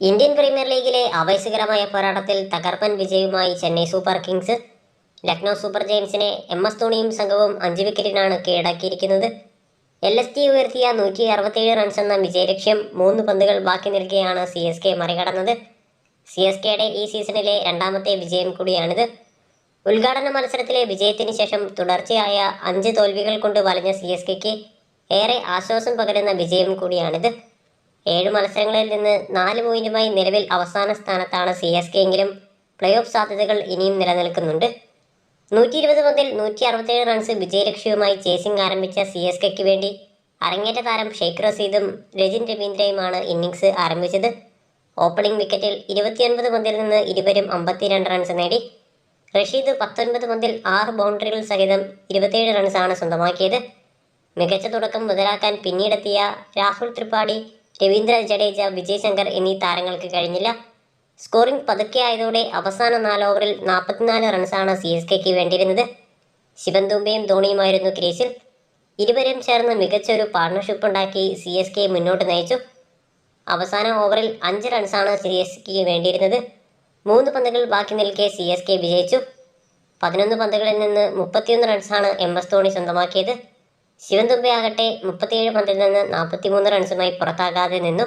Indian premier ലീഗിലെ ആവേശകരമായ പോരാട്ടത്തിൽ തകർപ്പൻ വിജയവുമായി Chennai super kings Lucknow super ജയൻസിനെ M S ധോണിയും സംഘവും അഞ്ച് വിക്കറ്റിനാണ് കീഴടക്കിയിരിക്കുന്നത്. എൽ എസ് ടി ഉയർത്തിയ നൂറ്റി അറുപത്തേഴ് റൺസ് എന്ന വിജയലക്ഷ്യം മൂന്ന് പന്തുകൾ ബാക്കി നിൽക്കെയാണ് സി എസ് കെ മറികടന്നത്. സി എസ് കെയുടെ ഈ സീസണിലെ രണ്ടാമത്തെ വിജയം കൂടിയാണിത്. ഉദ്ഘാടന മത്സരത്തിലെ വിജയത്തിന് ശേഷം തുടർച്ചയായ അഞ്ച് തോൽവികൾ കൊണ്ട് വലഞ്ഞ സി എസ് കെക്ക് ഏറെ ആശ്വാസം പകരുന്ന വിജയം കൂടിയാണിത്. ഏഴ് മത്സരങ്ങളിൽ നിന്ന് നാല് പോയിന്റുമായി നിലവിൽ അവസാന സ്ഥാനത്താണ് സി എസ് കെ എങ്കിലും പ്ലേ ഓഫ് സാധ്യതകൾ ഇനിയും നിലനിൽക്കുന്നുണ്ട്. നൂറ്റി ഇരുപത് പന്തിൽ നൂറ്റി അറുപത്തേഴ് റൺസ് വിജയലക്ഷ്യവുമായി ചേസിംഗ് ആരംഭിച്ച സി എസ് കെക്ക് വേണ്ടി അരങ്ങേറ്റ താരം ഷെയ്ഖ് റസീദും രജിൻ രവീന്ദ്രയുമാണ് ഇന്നിംഗ്സ് ആരംഭിച്ചത്. ഓപ്പണിംഗ് വിക്കറ്റിൽ ഇരുപത്തിയൊൻപത് പന്തിൽ നിന്ന് ഇരുവരും അമ്പത്തിരണ്ട് റൺസ് നേടി. റഷീദ് പത്തൊൻപത് പന്തിൽ ആറ് ബൗണ്ടറികൾ സഹിതം ഇരുപത്തിയേഴ് റൺസാണ് സ്വന്തമാക്കിയത്. മികച്ച തുടക്കം മുതലാക്കാൻ പിന്നീടെത്തിയ രാഹുൽ ത്രിപാഠി രവീന്ദ്ര ജഡേജ വിജയ് ശങ്കർ എന്നീ താരങ്ങൾക്ക് കഴിഞ്ഞില്ല. സ്കോറിംഗ് പതുക്കെ ആയതോടെ അവസാന നാല് ഓവറിൽ നാൽപ്പത്തിനാല് റൺസാണ് സി എസ് കെക്ക് വേണ്ടിയിരുന്നത്. ദുബെയും ധോണിയുമായിരുന്നു ക്രീസിൽ. ഇരുവരും ചേർന്ന് മികച്ച ഒരു പാർട്ണർഷിപ്പ് ഉണ്ടാക്കി സി എസ് കെ മുന്നോട്ട് നയിച്ചു. അവസാന ഓവറിൽ അഞ്ച് റൺസാണ് സി എസ് കെക്ക് വേണ്ടിയിരുന്നത്. മൂന്ന് പന്തുകൾ ബാക്കി നിൽക്കെ സി എസ് കെ വിജയിച്ചു. പതിനൊന്ന് പന്തുകളിൽ നിന്ന് മുപ്പത്തിയൊന്ന് റൺസാണ് എം എസ് ധോണി സ്വന്തമാക്കിയത്. ശിവൻ ആകട്ടെ മുപ്പത്തിയേഴ് പന്തിൽ നിന്ന് നാൽപ്പത്തിമൂന്ന് റൺസുമായി പുറത്താകാതെ നിന്നു.